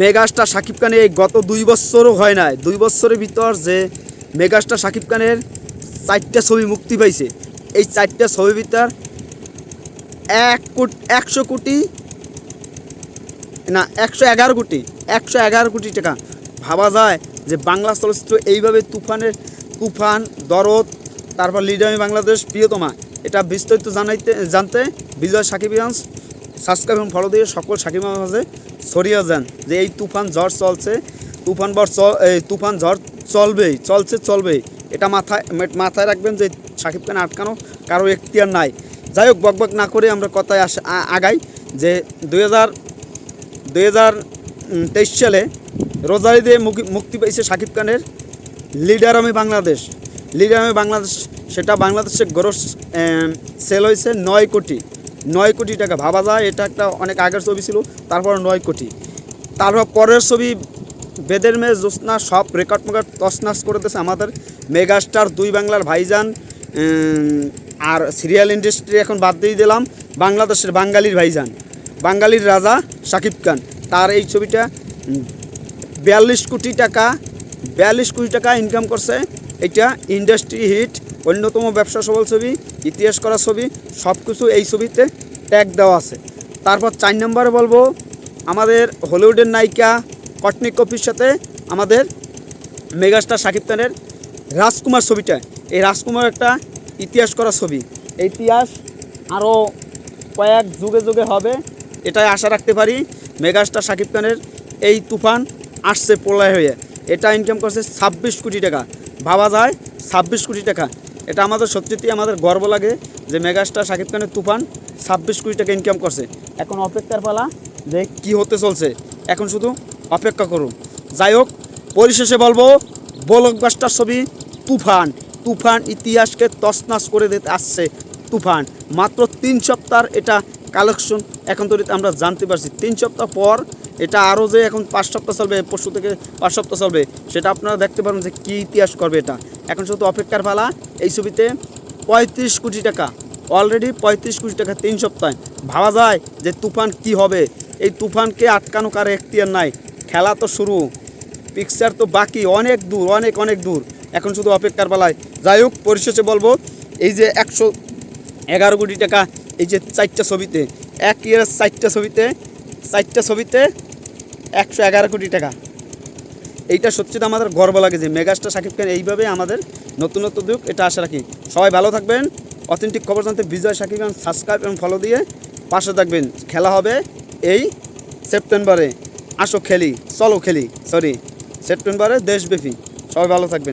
Megastar Shakib খানের এই গত দুই বছরও হয় নাই। দুই বছরের ভিতর যে মেগাস্টার সাকিব খানের চারটা ছবি মুক্তি পাইছে, এই চারটা ছবির ভিতর এক কোটি, একশো কোটি, না, একশো এগারো কোটি, একশো এগারো কোটি টাকা। ভাবা যায় যে বাংলা চলচ্চিত্র এইভাবে তুফানের তুফান, দরদ, তারপর লিডামি বাংলাদেশ, প্রিয়তমা, এটা বিস্তারিত জানাইতে, জানতে বিজয় সাকিবিয়ান্স সাবস্ক্রাইব এবং ফলো দিয়ে সকল সাকিব মাঝে ছড়িয়ে যান। যে এই তুফান ঝড় চলছে, তুফান বর এই তুফান ঝড় চলবেই, চলছে, চলবেই। এটা মাথায় মাথায় রাখবেন যে সাকিব খান আটকানো কারও এখতিয়ার নাই। যাই হোক, বকবক না করে আমরা কথায় আস আগাই যে দুই হাজার দুই হাজার তেইশ সালে মুক্তি- মুক্তি পেয়েছে শাকিব খানের লিডার আমি বাংলাদেশ। লিডার আমি বাংলাদেশ, সেটা বাংলাদেশে গ্রস সেল হয়েছে নয় কোটি। নয় কোটি টাকা। ভাবা যায়, এটা একটা অনেক আগের ছবি ছিল তারপর নয় কোটি। তারপর পরের ছবি, বেদের মেয়ে জ্যোৎস্না সব রেকর্ড মেকর্ড তছনাছ করে দিয়েছে আমাদের। মেগাস্টার দুই বাংলার ভাইজান আর সিরিয়াল ইন্ডাস্ট্রি এখন বাদ দিয়ে দিলাম, বাংলাদেশের বাঙালির ভাইজান। বাঙালির রাজা শাকিব খান। তার এই ছবিটা বিয়াল্লিশ কোটি টাকা, বিয়াল্লিশ কোটি টাকা ইনকাম করছে। এটা ইন্ডাস্ট্রি হিট অন্যতম ব্যবসা সবল ছবি, ইতিহাস করা ছবি সব কিছু এই ছবিতে ট্যাগ দেওয়া আছে। তারপর চার নম্বরে বলব, আমাদের হলিউডের নায়িকা কটনি কপির সাথে আমাদের মেগাস্টার শাকিব খানের রাজকুমার ছবিটা। এই রাজকুমার একটা ইতিহাস করা ছবি। এই ইতিহাস আরও কয়েক যুগে যুগে হবে, এটাই আশা রাখতে পারি মেগাস্টার শাকিব খানের এই তুফান আসছে প্রলয় হয়ে। এটা ইনকাম করছে ছাব্বিশ কোটি টাকা। ভাবা যায়, ছাব্বিশ কোটি টাকা। এটা আমাদের সত্যিই আমাদের গর্ব লাগে। যে মেগাস্টার শাকিব খানের তুফান ছাব্বিশ কোটি টাকা ইনকাম করছে। এখন অপেক্ষার পালা যে কি হতে চলছে। এখন শুধু অপেক্ষা করুন। যাই হোক, পরিশেষে বলব ব্লকবাস্টার ছবি তুফান। তুফান ইতিহাসকে তছনাছ করে দিতে আসছে তুফান। মাত্র তিন সপ্তাহ এটা কালেকশন এখন তো আমরা জানতে পারছি। তিন সপ্তাহ পর এটা আরও যে এখন পাঁচ সপ্তাহ চলবে, পরশু থেকে পাঁচ সপ্তাহ চলবে, সেটা আপনারা দেখতে পারবেন যে কী ইতিহাস করবে এটা। এখন শুধু অপেক্ষার পালা, এই ছবিতে পঁয়ত্রিশ কোটি টাকা অলরেডি পঁয়ত্রিশ কোটি টাকা তিন সপ্তাহে। ভাবা যায় যে তুফান কি হবে। এই তুফানকে আটকানো কারও এখতিয়ার নাই। খেলা তো শুরু। পিকচার তো বাকি। অনেক দূর, অনেক অনেক দূর। এখন শুধু অপেক্ষার বেলায়। যাই হোক, পরিশেষে বলব, এই যে একশো এগারো কোটি টাকা, এই যে চারটা ছবিতে, এক ইয়ার চারটা ছবিতে চারটা ছবিতে একশো এগারো কোটি টাকা। এইটা সত্যি তো আমাদের গর্ব লাগে যে মেগাস্টার সাকিব খান এইভাবে আমাদের নতুনত্ব যুগ এটা আশা রাখি। সবাই ভালো থাকবেন। অথেন্টিক খবর জানতে বিজয় সাকিব এবং সাবস্ক্রাইব এবং ফলো দিয়ে পাশে থাকবেন। খেলা হবে এই সেপ্টেম্বরে। আসো খেলি, চলো খেলি সরি সেপ্টেম্বরে দেশব্যাপী। সবাই ভালো থাকবেন।